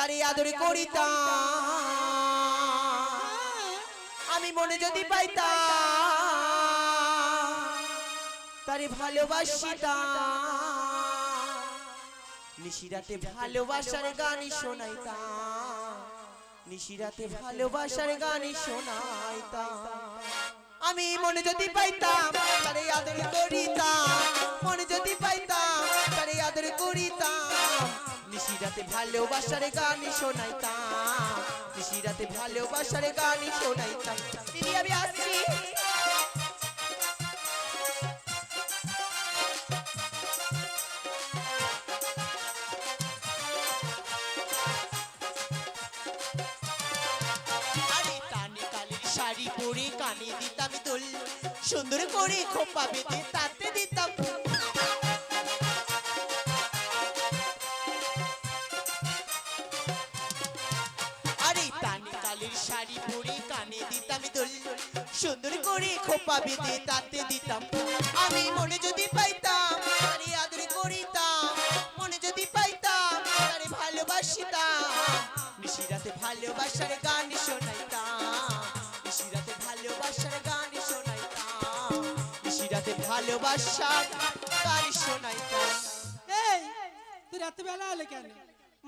তারে আদর করিতাম। আমি মনে যদি পাইতাম তারে ভালোবাসিতাম। নিশিরাতে ভালোবাসার গানই শোনাইতাম। নিশিরাতে ভালোবাসার গানই শোনাইতাম। আমি মনে যদি পাইতাম। তারে আদর করিতাম। মনে যদি পাইতাম তারে আদর করিতাম। নিশিরাতে ভালোবাসার গানই শোনাইতাম নিশিরাতে ভালোবাসার গানই শোনাইতাম দিদি, আমি আসছি। শাড়ি পরে কানে দিতাম দোল। সুন্দর করে খোপা বেঁধে তাতে দিতাম শাড়ি কানে দিতাম দোল সুন্দর করে খোপা বেঁধে তাতে দিতাম। আমি মনে যদি পাইতাম তারে আদর করিতাম। মনে যদি পাইতাম তারে ভালোবাসিতাম। নিশিরাতে ভালোবাসার গান শোনাইতাম। নিশিরাতে ভালোবাসার গান শোনাইতাম। নিশিরাতে ভালোবাসার গান শোনাইতাম। এই, তুই রাত্রিবেলা এলে কেন?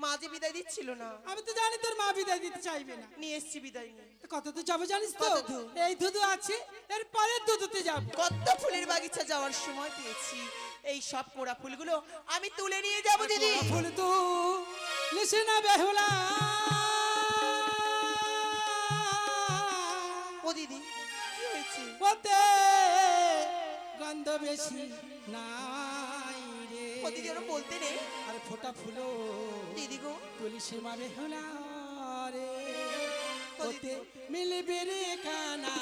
মা যে বিদায় দিচ্ছিল না। আমি তো জানি তোর মা বিদায় দিতে চাইবে না। নিয়ে এসছি বিদায় নিয়ে। কত তো যাব জানিস তো? এই দুধু আছে এর পরের দুধুতে যাব। কত ফুলের বাগিচা যাওয়ার সময় পেয়েছি। এই সব কোড়া ফুলগুলো আমি তুলে নিয়ে যাব দিদি। ফুল তু লিসে না বেহুলা। ও দিদি কি হয়েছে? ওতে গন্ধ বেশি ও দিদি যেন বলতে নেই আরে ফোটা ফুলো। দিদি গো। তুলসী মারে হলা রে। মিলবে রে কানা।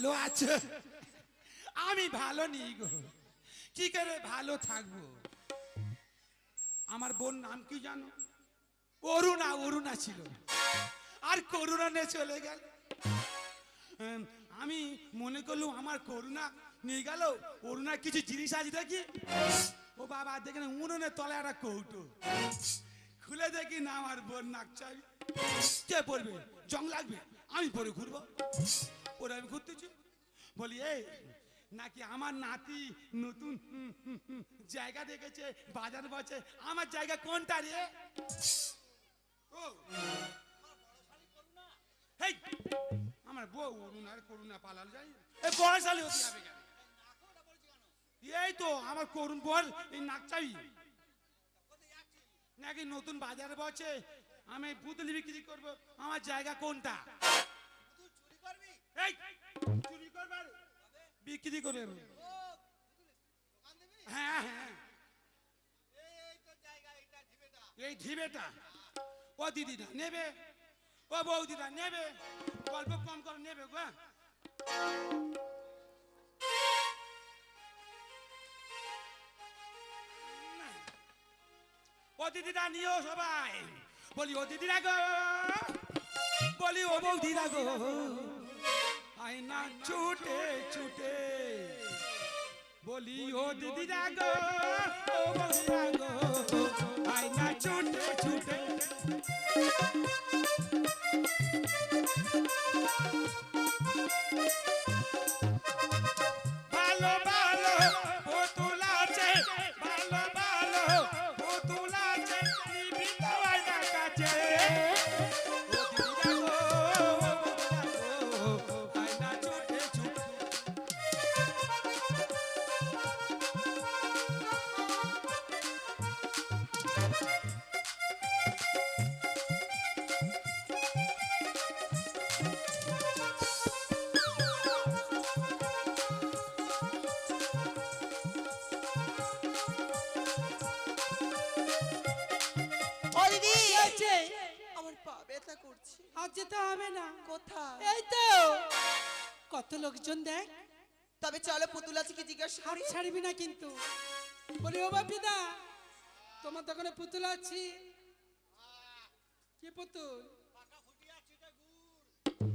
ভালো আছে? আমি ভালো নেই গো। কি করে ভালো থাকব? আমার বোন নাম কি জানো? অরুণা অরুণা ছিল। আর করুণা নিয়ে চলে গেল। আমি মনে করলুম আমার করুণা নিয়ে গেল। অরুণার কিছু জিনিস আছে দেখি। ও বাবা, দেখেন উনুনের তলায় একটা কৌটো। খুলে দেখি না আমার বোন নাক চাই কে পড়বে? জং লাগবে। আমি পরে ঘুরবো। পরে আমি ঘুরতেছি। বলি, এই, নাকি আমার নাতি নতুন জায়গা দেখেছে, বাজার বসে আমার জায়গা কোনটা রে? আমার বউ অরুণ আর করুণা পালাল যাই এই হতে যাবে এই তো, আমার করুণ বল এই নাকচাবি নাকি নতুন বাজারে বসে আমি পুতুলি বিক্রি করব, আমার জায়গা কোনটা? এই! চুরি করবার? বিক্রি করে হ্যাঁ হ্যাঁ। এই ঢিবেটা। ও দিদিটা নেবে। ও বৌদিটা নেবে। গল্প কম করে নেবে গো হ্যাঁ? ও দিদিটা নিও সবাই। বলি ও দিদিরা গো। বলি ও বৌদিরা গো। আয়না ছুটে ছুটে বলি ও দিদিরা গো ও বন্ধুরা গো আয়না ছুটে ছুটে যেতে হবে না। কোথায়? এই তো। কত লোকজন দেখ। তবে চলো পুতুল আছে কি জিজ্ঞাসা করি। ছাড়বি না কিন্তু। বলি ও বাপিদা তোমার দোকানে পুতুল আছে? কি পুতুল?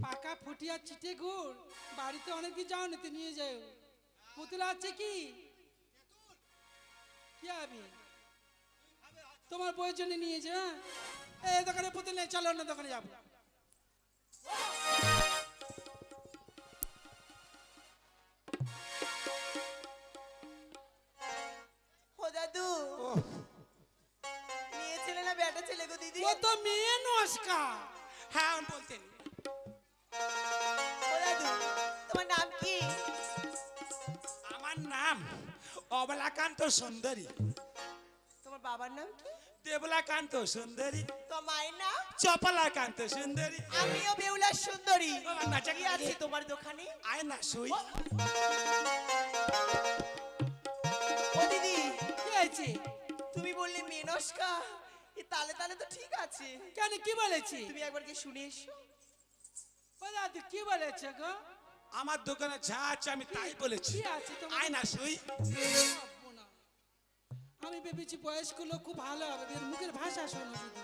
পাকা ফুটিয়া চিটে গুড়। বাড়িতে অনেকদিন যাও নিতে নিয়ে যাও। পুতুল আছে কি? কি আমি? তোমার বইয়ের জন্য নিয়ে যা এই দোকানে পুতুল নেই চলো অন্য দোকানে যাব। ও তো মেয়ে নস্কার হ্যাঁ আমি বলতেন তোমার নাম কি? আমার নাম অবলাকান্ত সুন্দরী। তোমার বাবার নাম কি? দেবলাকান্ত সুন্দরী। তোমার নাম? চপলাকান্ত সুন্দরী। আমিও বেউলা সুন্দরী। কি আছে তোমার দোকানে? আয় না শুই। ও। দিদি কি হয়েছে? তুমি বললে মেনস্কা এ তালে তালে তো ঠিক আছে। কেন কি বলেছি? তুমি একবার কি শুনে এসো। ও দাদু কি বলেছে গো? আমার দোকানে যা আছে আমি তাই বলেছি। কি আছে তোমার? আয় না শুই না। আমি ভেবেছি বয়স্ক লোক খুব ভালো হবে। এর মুখের ভাষা শোনো শুধু।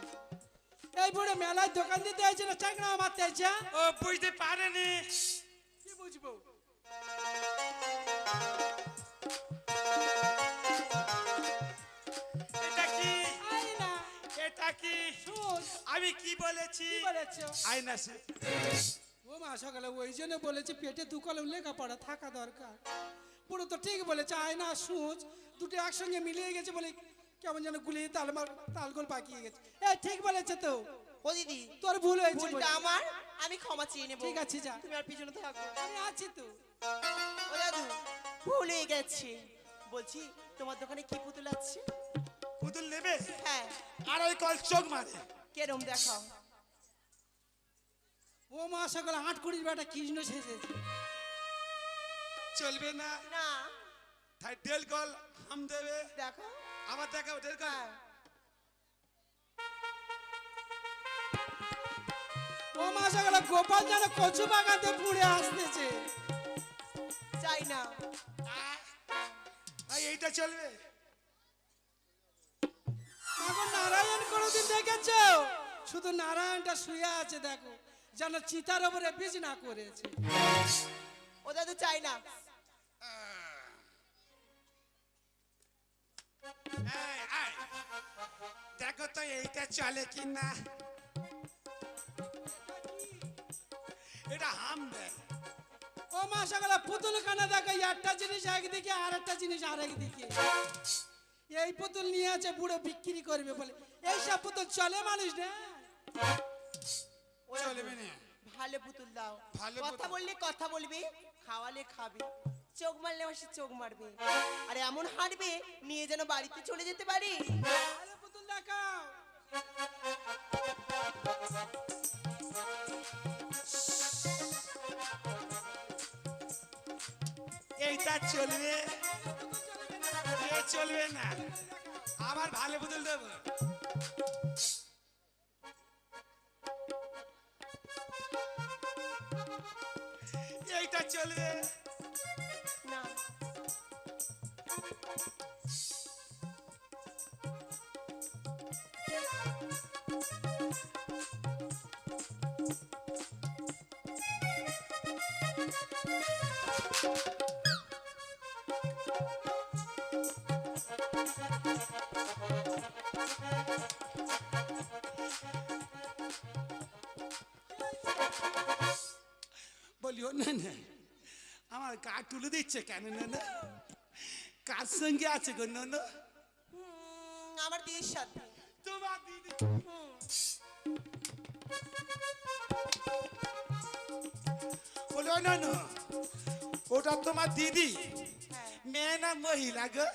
এই বুড়ো মেলায় দোকান দিতে হয়েছে না চাকরা মারতে হয়েছে ও বুঝতে পারেনি। এটা আমি কি বলেছি? কি বলেছ? আয় না শুই ও মা সকালে ওই জন্য বলেছে পেটে দু কলম লেখাপড়া থাকা দরকার। পুরো তো ঠিক বলেছে আয়না সুচ দুটো একসঙ্গে মিলিয়ে গেছে বলে কেমন যেন গুলিয়ে তালমার তালগোল পাকিয়ে গেছে। এ ঠিক বলেছে তো। ও দিদি তোর ভুল হয়েছে ভুলটা আমার? আমি ক্ষমা চেয়ে নেব। ঠিক আছে, যা। তুমি আর পিছনে থাকো। আমি আছি তো। ও দাদু ভুলে গেছে। বলছি তোমার দোকানে কি পুতুল আছে? পুতুল নেবে? হ্যাঁ। আর ওই কল চোখ মারে। কেরম দেখাও। ও মা সকালে আট কুড়ির বেটা কৃষ্ণ সেজেছে। চলবে না? না। তাই ডেল কল হাম দেবে। দেখো। আবার দেখাও ডেল কল। হ্যাঁ। ও মা সকালে গোপাল যেন কচু বাগাতে পুড়ে আসতেছে। চাই না। ভাই এইটা চলবে? এখন নারায়ণ কোনোদিন দেখেছ? শুধু নারায়ণটা শুয়ে আছে দেখো। যেন চিতার ওপরে বীজ না করেছে। ও দাদু চাই না। এই, দেখো তো এইটা চলে কি না এটা হাম দেয় ও মা সকালে পুতুল খানা দেখো একটা জিনিস একদিকে আর একটা জিনিস আরেক দিকে এই পুতুল নিয়ে আছে বুড়ো বিক্রি করবে বলে। এইসব পুতুল চলে মানুষ না? চলবে না। ভালো পুতুল দাও। ভালো কথা বললে কথা বলবে খাওয়ালে খাবে। চোখ মারলে মাসে চোখ মারবে। আর এমন হাঁটবে নিয়ে যেন বাড়িতে চলে যেতে পারি। আরে পুতুল দেখাও। এইটা চলবে। চলবে না। আবার ভালো বদল দেবো। এইটা চলবে। না। বলিও না না আমার গা তুলে দিচ্ছে কেন না না কার সঙ্গে আছে গো না না আমার দিদির সাথে। তোমার দিদি। বলো না না ওটা তোমার দিদি? মেয়ে না মহিলা গো?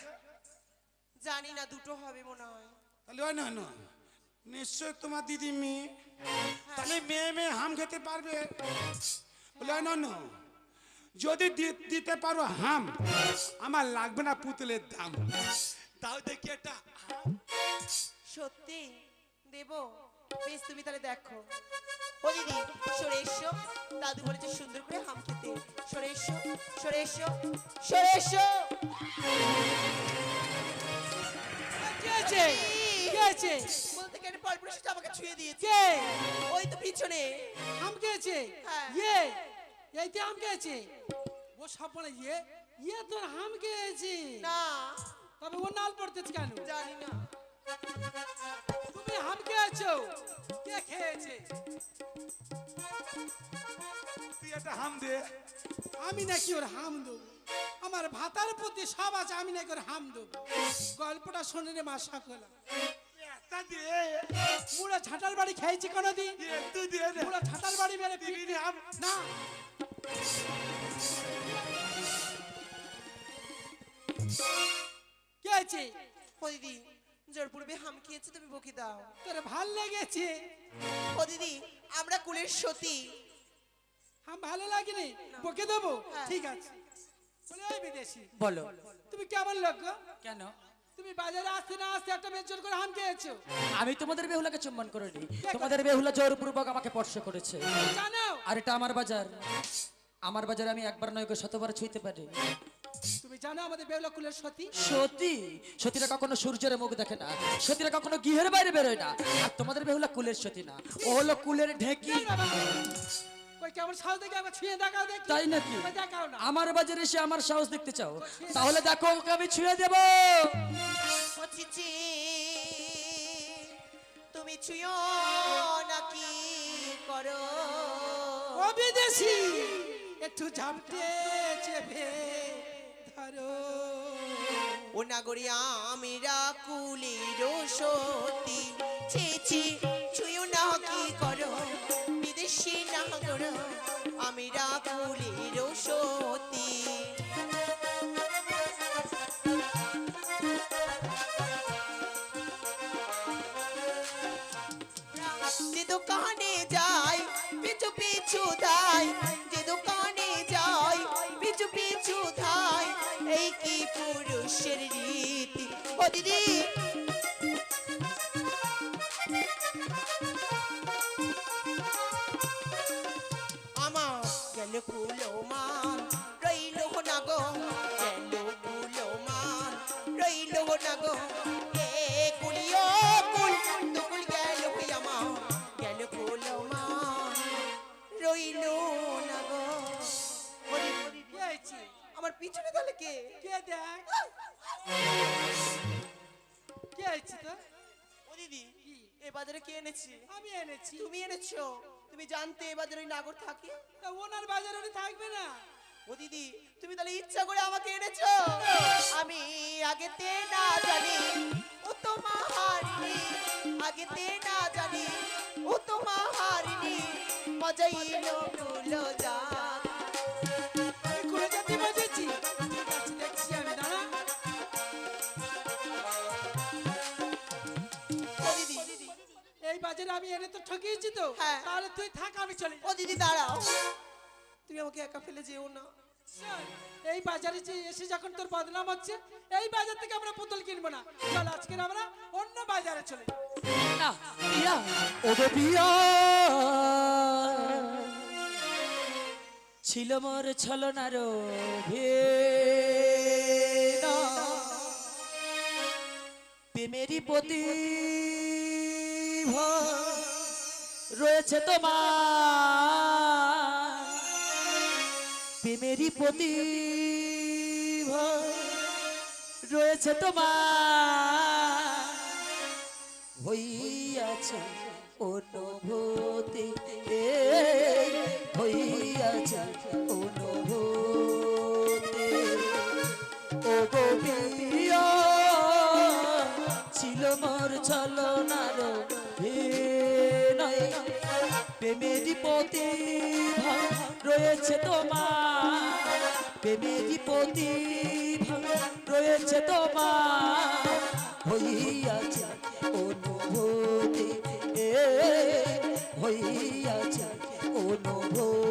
জানি না দুটো হবে মনে হয়। তাহলে ওই না না নিশ্চয় তোমার দিদি মেয়ে? তাহলে মেয়ে মেয়ে হাম খেতে পারবে? বলে না না যদি দিতে পারো হাম আমার লাগবে না পুতুলের দাম। তাও দেখি একটা। সত্যি? দেবো? বেশ তুমি তাহলে দেখো। ও দিদি সরে এসো। দাদু বলেছে সুন্দর করে হাম খেতে। সরে এসো সরে এসো সরে এসো। কে আছে? কে আছে? পরপুরুষটা আমাকে ছুঁয়ে দিয়েছে। কে? ওই তো পিছনে। আম কে আছে হ্যাঁ। ইয়ে? এইতে আম কে আছে ও সব বলে ইয়ে? ইয়ে তোর হাম কে আছে না। তবে ও নাল পড়তেছে কেন? জানি না। তুমি হাম কে আছো কে খেয়েছে? তুই একটা হাম দে। আমি নাকি ওর হাম দেবো? আমার ভাতার প্রতি সব আছে আমি নাকি ওর হাম দেবো? গল্পটা শুনে রে মা সকলা একটা দে মুড়া ছাটার বাড়ি খেয়েছি কোনোদিন? একটু দে। মুড়া ছাটার বাড়ি মেরে দিবি না। কে আছে? ও দিদি জোর পূর্বে হাম খেয়েছে তুমি বকি দাও। তোর ভালো লেগেছে। ও দিদি আমরা কুলের সতী। হাম ভালো লাগেনি? বকে দেবো? হ্যাঁ। ঠিক আছে। বিদেশি। বলো। তুমি কেমন লোক কেন? তুমি বাজারে আসতে না আসতে একটা বেচর করে হাম খেয়েছো। আমি তোমাদের বেহুলাকে চুম্বন করিনি। তোমাদের বেহুলা জোরপূর্বক আমাকে স্পর্শ করেছে। জানো। আর এটা আমার বাজার। আমার বাজার আমি একবার নয় শতবার ছুঁইতে পারি। তুমি জানো আমাদের বেউলা কুলের সতী? সতী? সতীরা কখনো সূর্যের মুখ দেখে না। সতীরা কখনো গৃহের বাইরে বেরোয় না। আর তোমাদের বেহুলা কুলের সতী না। ও হলো কুলের ঢেকি। কেমন সাজ দেখে একবার ছুঁয়ে দেখাও দেখি। তাই নাকি? কই দেখাও না। আমার বাজারে এসে আমার সাহস দেখতে চাও? তাহলে দেখো ওকে আমি ছুঁয়ে দেবো। তুমি ছুঁয়ো নাকি করো? ও বিদেশি একটু ঝাপটে চেপে ধরো। ও নাগরিয়া আমিরা কুলের সতী কুলের সতী। যে দোকানে যাই, পিছু পিছু ধাই যে দোকানে যাই, পিছু পিছু ধাই এই কি পুরুষের রীতি? ও দিদি বাজারে কে এনেছে? আমি এনেছি। তুমি এনেছো। তুমি জানতে এ বাজারে ওই নাগর থাকে? তা ওনার বাজারে উনি থাকবে না। ও দিদি তুমি তাহলে ইচ্ছা করে আমাকে এনেছো? আমি আগেতে না জানি ও তো মাহারিনি আগেতে না জানি ও তো মাহারিনি মজাই কুলো যা। আমি এনে তো ঠকিয়েছি তো। হ্যাঁ। তাহলে তুই থাক আমি চলে ও দিদি দাঁড়াও। তুমি আমাকে একা ফেলে যেও না। এই বাজারে যে এসে যখন তোর বদনাম হচ্ছে এই বাজার থেকে আমরা পুতুল কিনবো না। চল আজকে আমরা অন্য বাজারে চলে ছিল মোর ছলনার প্রেমেরই প্রতি রয়েছে তোমার। প্রেমেরই প্রতি রয়েছে তোমার। হইয়াছে অনুভূতি হইয়াছে প্রতিভা রয়েছে তোমার। প্রেমেরই প্রতিভা রয়েছে তোমার। হইয়াছে অনুভূতি হইয়াছে অনুভূতি।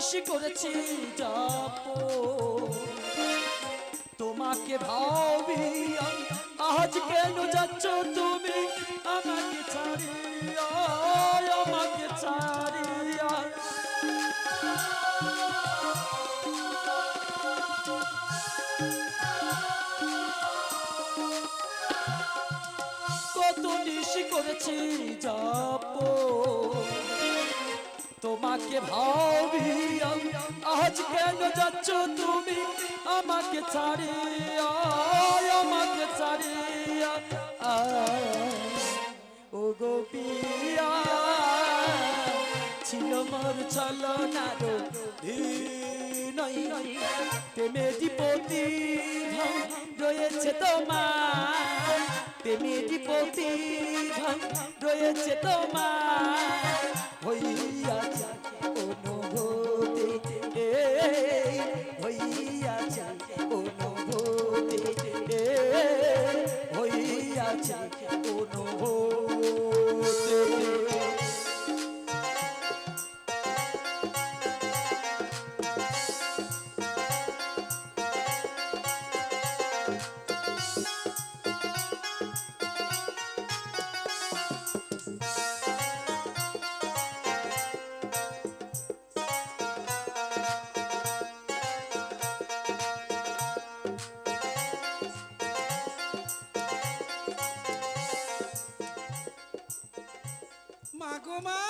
নিশি করেছি যাপো তোমাকে ভাবি আজ কেন যাচ্ছ তুমি? আমাকে আমাকে কত নিশি করেছি যাপো তোমাকে ভাবি আজ কেন যাচ্ছ তুমি আমাকে ছাড়িয়া? আমাকে ছাড়িয়া। ও গোপিয়া ছিল মোর নই প্রেমেরই প্রতি রয়েছে তোমার। প্রেমেরই প্রতি রয়েছে তোমার। হইয়াছে মা,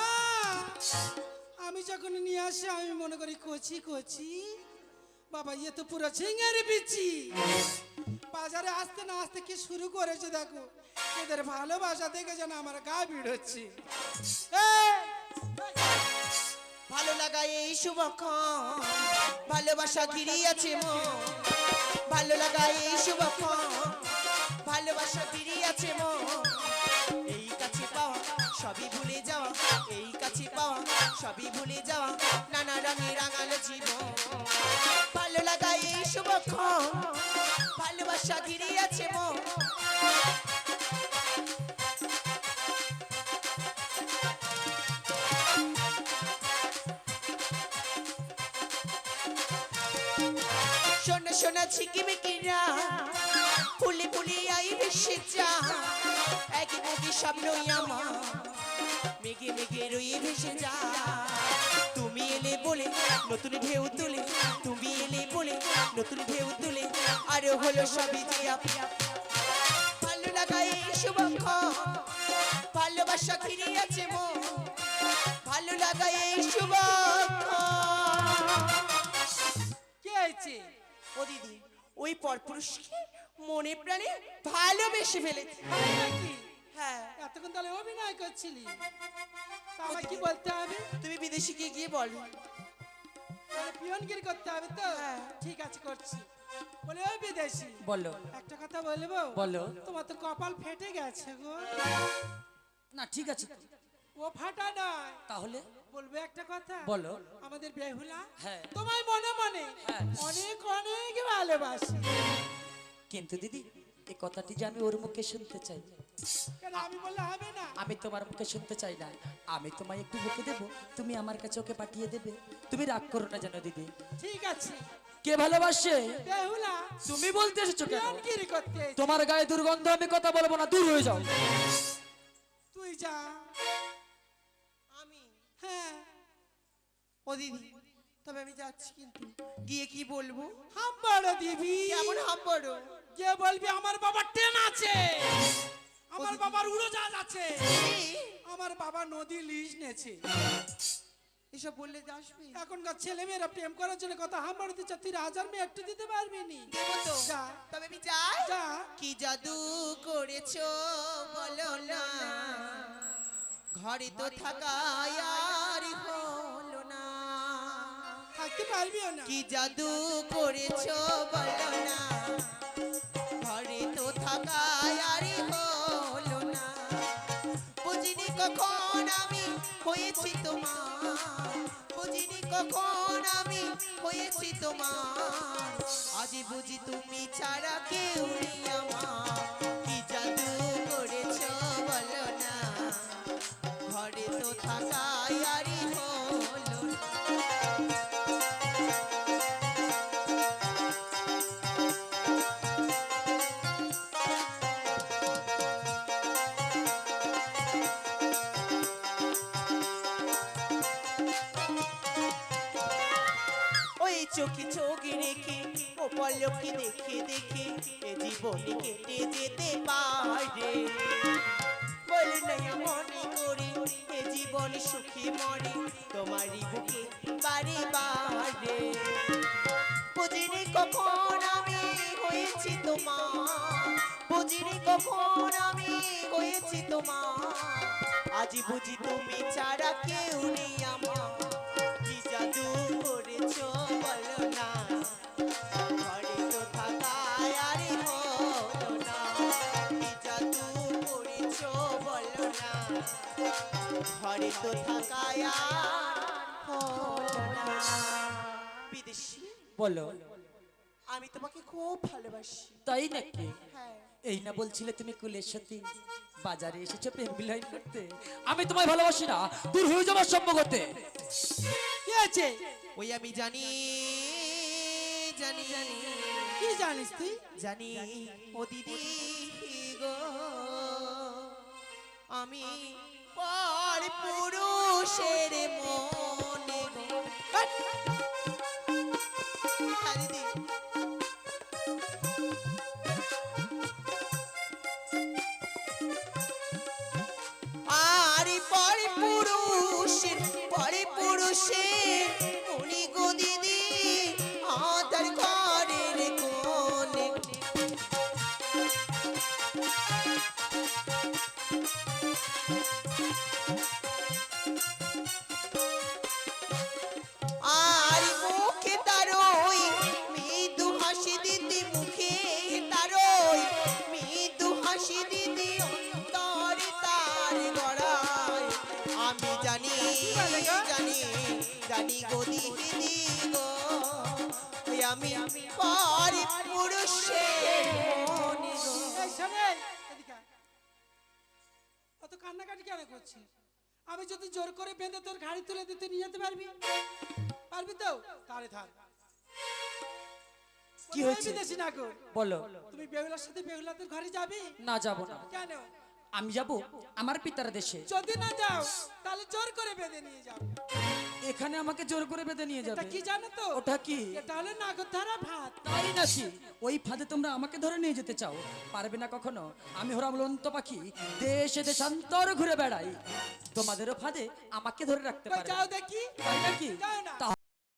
আমি যখন নিয়ে আসি, আমি মনে করি কচি কচি। বাবা ইয়ে তো পুরো ঝিঙের বিচি। বাজারে আসতে না আসতে কি শুরু করেছে দেখো? এদের ভালোবাসা দেখে যেন আমার গা ভিড় হচ্ছে! ভালো লাগা এই শুভক্ষণ, ভালোবাসা ঘিরিয়াছে মন। ভালো লাগা এই শুভক্ষণ, ভালোবাসা ঘিরিয়াছে মন। যাওয়া এই কাছে পাওয়া, সবই ভুলে যাওয়া, নানা রঙে রাঙালো জীবন। ভালো লাগা এই শুভক্ষণ, ভালোবাসা ঘিরিয়াছে মন। শোনো শোনো ঝিকিমিকিরা ফুলে ফুলে আই ভেসে যা এক মুখে স্বপ্নই আমার। মেঘে মেঘে রয়ে ভেসে যা তুমি এলে বলে নতুন ঢেউ তুলে, তুমি এলে বলে নতুন ঢেউ তুলে, আরও হলো সবই যে ভালো লাগা এই শুভক্ষণ ভালোবাসা ঘিরে আছে মন। ভালো লাগা এই শুভক্ষণ কে হয়েছে? ও দিদি, ওই পরপুরুষকে মনে প্রাণে ভালোবেসে ফেলেছে। হ্যাঁ। এতক্ষণ তাহলে অভিনয় করছিলি। তা আমার কি বলতে হবে? তুমি বিদেশে গিয়ে গিয়ে বল। তাহলে পিয়নগিরি করতে হবে তো? হ্যাঁ। ঠিক আছে করছি। বলে ওই বিদেশি। বলো। একটা কথা বলব? বলো। তোমার তো কপাল ফেটে গেছে গো। না ঠিক আছে ও ফাটা নয়। তাহলে? বলব একটা কথা? বলো। আমাদের বেহুলা হ্যাঁ। তোমায় মনে মনে হ্যাঁ। অনেক অনেক ভালোবাসি। কিন্তু দিদি এই কথাটি যে আমি ওর মুখে শুনতে চাই। আমি বললে হবে না? আমি তোমার মুখে শুনতে চাই না। আমি তোমায় একটু মুখে দেবো। তুমি আমার কাছে ওকে পাঠিয়ে দেবে। তুমি রাগ করো না জানো দিদি। ঠিক আছে। কে ভালোবাসে? তুমি বলতে এসেছ কেন। তোমার গায়ে দুর্গন্ধ আমি কথা বলব না। দূর হয়ে যাও। তুই যা। আমি। হ্যাঁ। ও দিদি তবে আমি যাচ্ছি কিন্তু। গিয়ে কি বলব? হাম্বাড় দিবি কেমন হাম্বড়ো? যে বলবি? আমার বাবার ট্রেন আছে। আমার বাবার উড়োজাহাজ আছে। আমার বাবা নদী লিজ নেছে। এসব বললে আসবে? এখনকার ছেলে মেয়েরা প্রেম করার জন্য কত হাম্বাড় দিচ্ছে। তুই হাজার মেয়ে একটু দিতে পারবি নি? তবে আমি যাই। যা। কি জাদু করেছ বলো না। ঘরে তো থাকা আর হলো না। থাকতে পারবিও না। কি জাদু করেছ বলো না। হয়েছি তোমার। বুঝিনি কখন আমি হয়েছি তোমার। আজ বুঝি তুমি ছাড়া কেউ আমার। পল্লবকে দেখে দেখে জীবনে কেটে যেতে পারে মনে এ জীবন সুখী মরে তোমারই বুকে বারে বারে। বুঝিনি কখন আমি হয়েছি তোমার, বুঝিনি কখন আমি হয়েছি তোমার। আজ বুঝি তুমি ছাড়া কেউ নেই আমার। তো থাকায় বিদেশি? বলো। আমি তোমাকে খুব ভালোবাসি। তাই নাকি? হ্যাঁ। এই না বলছিলে তুমি কুলের সাথে বাজারে এসেছ প্রেম বিলাইন করতে? আমি তোমায় ভালোবাসি না দূর হয়ে যাবার সম্ভব হতে কি আছে ওই আমি জানি জানি জানি। কি জানিস তুই? জানি ও দিদি গো। আমি পর পুরুষের মনে গো আমি পরে পুরুষের মনে গো। এই শোনে এদিকে আয়। অত কান্নাকাটি কেন করছিস? আমি যদি জোর করে বেঁধে তোর গাড়ি তুলে দিতে নিয়ে যেতে পারবি? পারবি তো? তাহলে থাক। কি হয়েছে? বিদেশি না কর বলো। তুমি বেহুলার সাথে বেহুলাদের ঘরে যাবি? না যাব না। কেন? আমি যাব আমার পিতার দেশে। যদি না যাও তাহলে জোর করে বেঁধে নিয়ে যাও। এখানে আমাকে জোর করে বেঁধে নিয়ে যাবে। কি জানো তো? ওটা কি? এটা হলো নাগরধারা ভাত। তাই নাকি? ওই ফাঁদে তোমরা আমাকে ধরে নিয়ে যেতে চাও। পারবে না কখনো? আমি হলাম লন্ত পাখি। দেশে দেশান্তর ঘুরে বেড়াই। তোমাদেরও ফাঁদে আমাকে ধরে রাখতে পারো যাও দেখি। তাই নাকি?